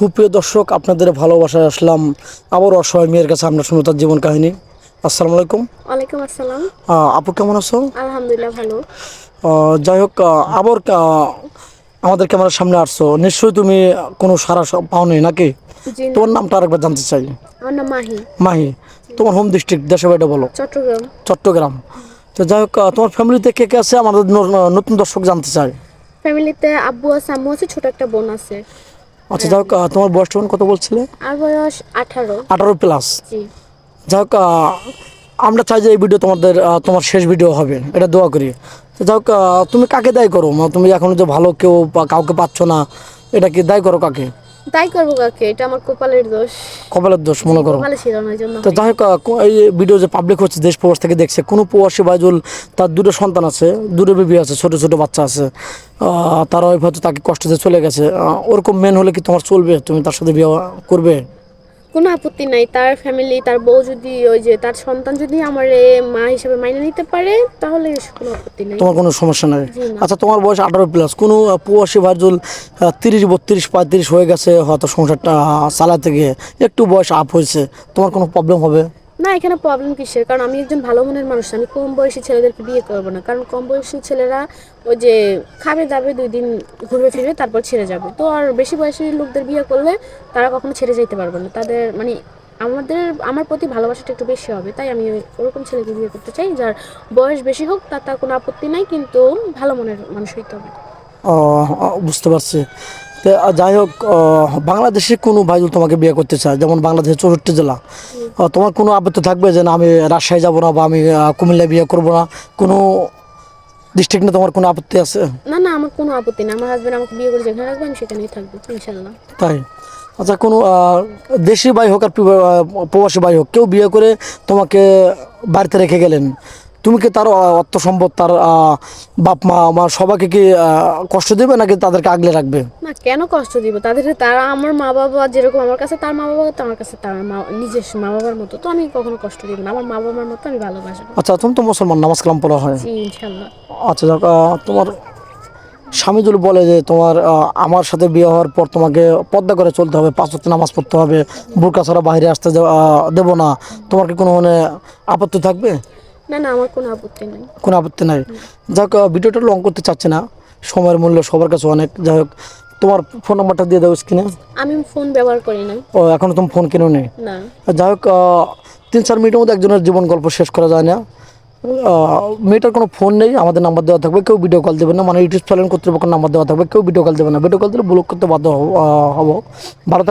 সুপ্রিয় দর্শক আপনাদের ভালোবাসায় আসলাম আবার অসহায় মেয়ের কাছে আমরা শুনব তার জীবন কাহিনী। আসসালামু আলাইকুম। ওয়ালাইকুম আসসালাম। আপু কেমন আছো? আলহামদুলিল্লাহ ভালো। যাই হোক আবার আমাদের ক্যামেরার সামনে আসছো। নিশ্চয়ই তুমি কোনো সারা পাওনি নাকি? তোমার নামটা আরেকবার জানতে চাই। আমার নাম মাহি। মাহি তোমার হোম ডিস্ট্রিক্ট দেশে বাড়িটা বলো। চট্টগ্রাম। চট্টগ্রাম। তো যাই হোক তোমার ফ্যামিলিতে কে কে আছে? আমাদের নতুন দর্শক জানতে চাই। ফ্যামিলিতে আব্বু আছে আম্মু আছে ছোট একটা বোন আছে। আচ্ছা যাই হোক তোমার বয়স তখন কত বলছিলে? আমার বয়স আঠারো। আঠারো প্লাস জি। যাই হোক আমরা চাই যে এই ভিডিও তোমাদের তোমার শেষ ভিডিও হবে। এটা দোয়া করি। তো যাই হোক তুমি কাকে দায় করো? মানে তুমি এখন যে ভালো কেউ কাউকে পাচ্ছ না এটা কি দায় করো কাকে? তাই করব কাকে? এটা আমার কপালের দোষ। কপালের দোষ মনে করো। কপালে ছিল না জন্য। তো যাই হোক এই ভিডিও যে পাবলিক হচ্ছে দেশ প্রবাস থেকে দেখছে কোনো প্রবাসী বাইজুল তার দুটো সন্তান আছে দুটো বেবি আছে ছোট ছোট বাচ্চা আছে। আহ, তার হয়তো তাকে কষ্ট দিয়ে চলে গেছে। ওরকম মেন হলে কি তোমার চলবে? তুমি তার সাথে বিয়ে করবে? কোনো আপত্তি নাই। তার ফ্যামিলি তার বউ যদি ওই যে তার সন্তান যদি আমার মা হিসেবে মাইনে নিতে পারে তাহলে কোনো আপত্তি নাই। তোমার কোনো সমস্যা নাই। আচ্ছা তোমার বয়স আঠারো প্লাস কোনো পুয়াশি প্রবাসী ভার্জুল তিরিশ বত্রিশ পঁয়ত্রিশ হয়ে গেছে হয়তো সংসারটা চালাতে গিয়ে। একটু বয়স আপ হয়েছে। তোমার কোনো প্রবলেম হবে? না এখানে প্রবলেম কিসের? কারণ আমি একজন ভালো মনের মানুষ আমি কম বয়সী ছেলেদেরকে বিয়ে করব না। কারণ কম বয়সী ছেলেরা ওই যে খাবে দাবে দুই দিন ঘুরবে ফিরবে তারপর ছেড়ে যাবে। তো আর বেশি বয়সী লোকদের বিয়ে করলে তারা কখনো ছেড়ে যেতে পারবে না। তাদের মানে আমাদের আমার প্রতি ভালোবাসাটা একটু বেশি হবে তাই আমি ওরকম ছেলেকে বিয়ে করতে চাই যার বয়স বেশি হোক তার তার কোনো আপত্তি নাই কিন্তু ভালো মনের মানুষ হইতে হবে। আহ, বুঝতে পারছি। তো যাই হোক বাংলাদেশে কোনো ভাইজুল তোমাকে বিয়ে করতে চায় যেমন বাংলাদেশের চৌষট্টি জেলা তোমার কোনো আপত্তি থাকবে যে না আমি রাজশাহী যাব না বা আমি কুমিল্লায় বিয়ে করব না? কোনো ডিস্ট্রিক্ট নিয়ে তোমার কোনো আপত্তি আছে? না না আমার কোনো আপত্তি না আমার হাজব্যান্ড আমাকে বিয়ে করে যেখানে রাখবে আমি সেখানেই থাকব ইনশাল্লাহ তাই? আচ্ছা কোনো আহ, দেশি ভাই হোক আর প্রবাসী ভাই হোক কেউ বিয়ে করে তোমাকে বাড়িতে রেখে গেলেন তুমি কি তার অর্থ সম্পদ তার বাপ মা আমার সবাইকে কি কষ্ট দেবে নাকি তাদেরকে আগলে রাখবে? না কেন কষ্ট দিব? তাদের তারা আমার মা বাবা যেরকম আমার কাছে তার মা বাবা তো আমার কাছে তার মা নিজস্ব মা বাবার মতো। তো আমি কখনো কষ্ট দিব না। আমার মা বাবার মতো আমি ভালোবাসবো। আচ্ছা তুমি তো মুসলমান নামাজ কালাম পড়া হয়। জি ইনশাল্লাহ। আচ্ছা তোমার স্বামী যদি বলে যে তোমার আমার সাথে বিয়ে হওয়ার পর তোমাকে পর্দা করে চলতে হবে পাঁচ ওয়াক্ত নামাজ পড়তে হবে বোরকা ছাড়া বাইরে আসতে দেবো না। তোমার কি কোনো মানে আপত্তি থাকবে? না না আমার কোনো আপত্তি নেই। কোনো আপত্তি নাই? যাক ভিডিওটা লং করতে চাচ্ছে না। সময়ের মূল্য সবার কাছে অনেক। যাই হোক তোমার ফোন নাম্বারটা দিয়ে দাও স্ক্রিনে আমি ফোন ব্যবহার করি না ও এখনও তুমি ফোন কিনো নেই না। যাই হোক তিন চার মিনিটের মধ্যে একজনের জীবন গল্প শেষ করা যায় না। মেয়েটার কোনো ফোন নেই আমাদের নাম্বার দেওয়া থাকবে কেউ ভিডিও কল দেবে না। মানে ইউটিউব চ্যানেল কর্তৃপক্ষের নাম্বার দেওয়া থাকবে কেউ ভিডিও কল দেবে না। ভিডিও কল দিলে ব্লক করতে বাধ্য হব। ভালো থাকবে